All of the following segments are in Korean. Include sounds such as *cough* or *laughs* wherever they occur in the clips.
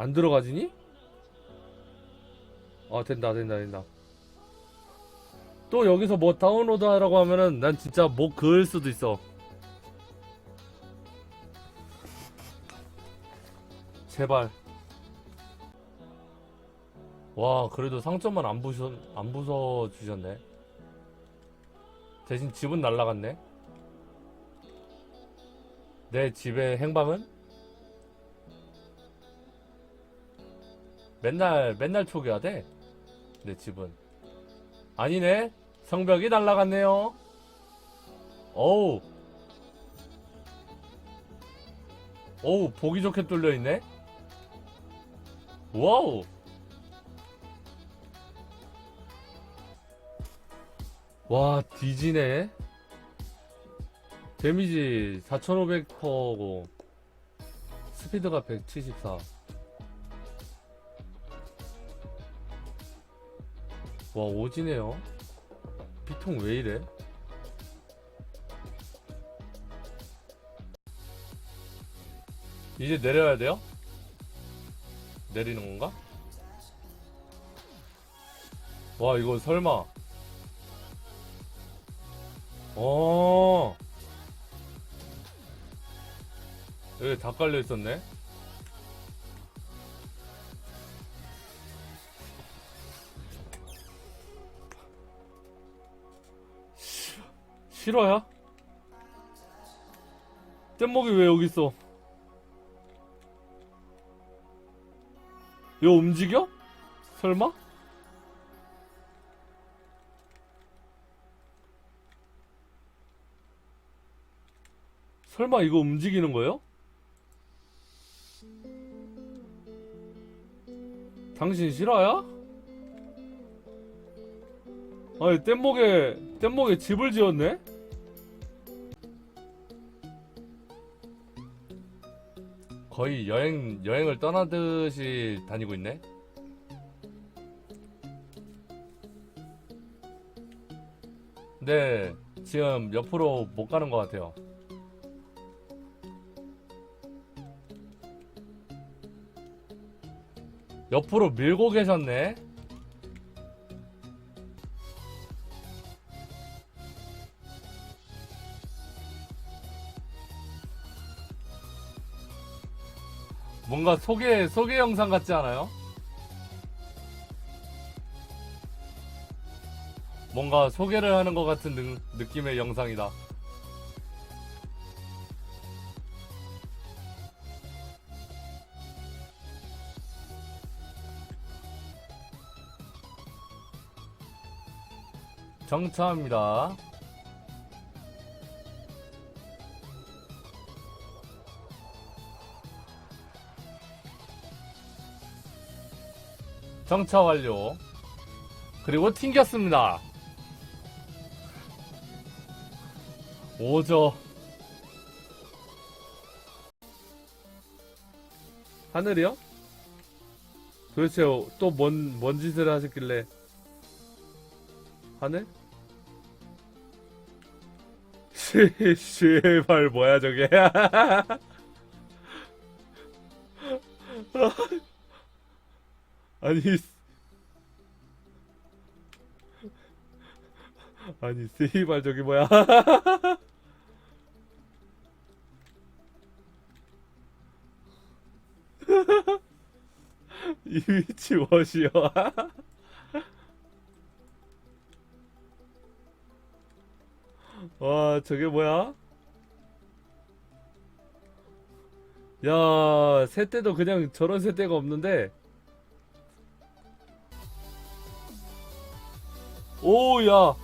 안 들어가지니? 아 된다 된다 된다. 또 여기서 뭐 다운로드 하라고 하면은 난 진짜 목 그을 수도 있어. 제발. 와 그래도 상점만 안 부셔 안 부숴 주셨네. 대신 집은 날라갔네. 내 집의 행방은 맨날 맨날 초기화 돼. 내 집은 아니네. 성벽이 날라갔네요. 어우. 어우, 보기 좋게 뚫려 있네. 와우. 와, 뒤지네. 데미지 4500%고 스피드가 174. 와 오지네요. 비통 왜 이래? 이제 내려야 돼요? 내리는 건가? 와 이거 설마. 어. 여기 다 깔려 있었네 싫어요? 뗏목이 왜 여기 있어? 이거 움직여? 설마? 설마 이거 움직이는 거예요? 당신 실화야? 아니 뗏목에 뗏목에 집을 지었네? 거의 여행 여행을 떠나듯이 다니고 있네. 네, 지금 옆으로 못 가는 것 같아요. 옆으로 밀고 계셨네. 뭔가 소개 소개 영상 같지 않아요? 뭔가 소개를 하는 것 같은 느, 느낌의 영상이다. 정차합니다. 정차 완료. 그리고 튕겼습니다. 오죠. 하늘이요? 도대체 또 뭔, 뭔 짓을 하셨길래. 하늘? 씨, 씨발, 뭐야, 저게. *laughs* *laughs* 아니, 아니, 씨발, 저기 뭐야. *laughs* 이 위치 멋이요. *laughs* 와, 저게 뭐야? 야, 새떼도 그냥 저런 새떼가 없는데. 오, 야.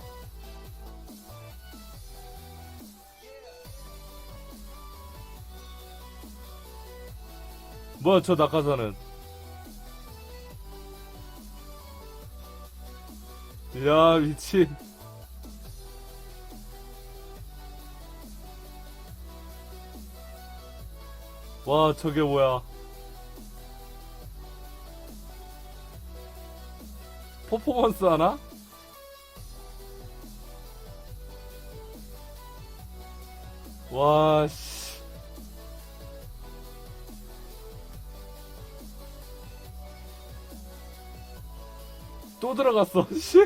뭐야, 저 낙하산은. 야, 미친. 와, 저게 뭐야. 퍼포먼스 하나? 와, 씨. 또 들어갔어, *laughs* 씨.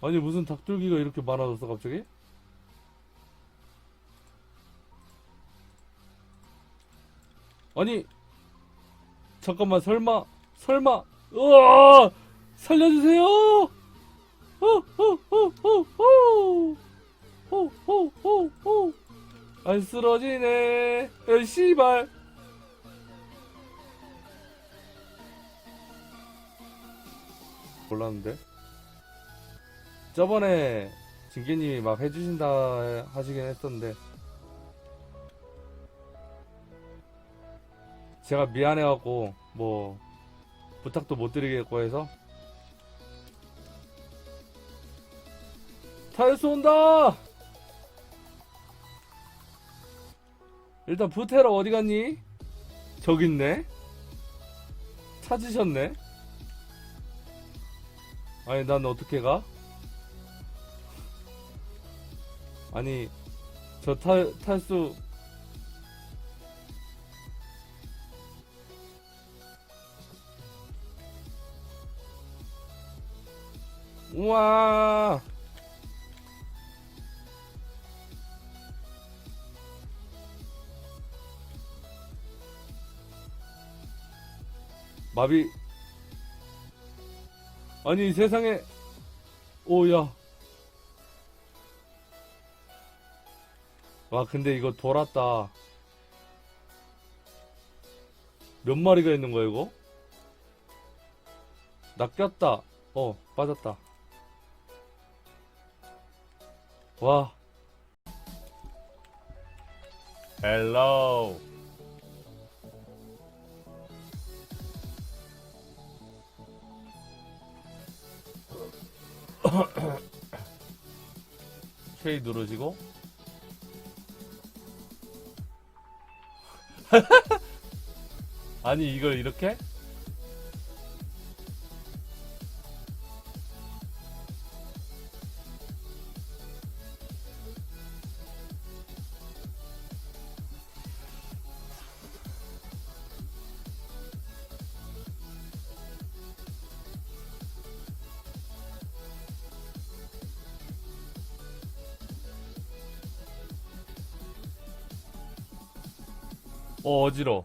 아니, 무슨 닭줄기가 이렇게 많아졌어, 갑자기? 아니, 잠깐만, 설마, 설마, 으아! 살려주세요! 안 쓰러지네 야 씨발 몰랐는데 저번에 진기님이 막 해주신다 하시긴 했었는데 제가 미안해갖고 뭐 부탁도 못 드리겠고 해서 탈수 온다. 일단 부테러 어디 갔니? 저기 있네. 찾으셨네. 아니 난 어떻게 가? 아니 저 탈, 탈수 우와 마비. 아니 세상에 오야. 와 근데 이거 돌았다. 몇 마리가 있는 거야 이거? 낚였다. 어 빠졌다. 와. 헬로 *coughs* K 누르시고 *laughs* 아니 이걸 이렇게? 어 어지러.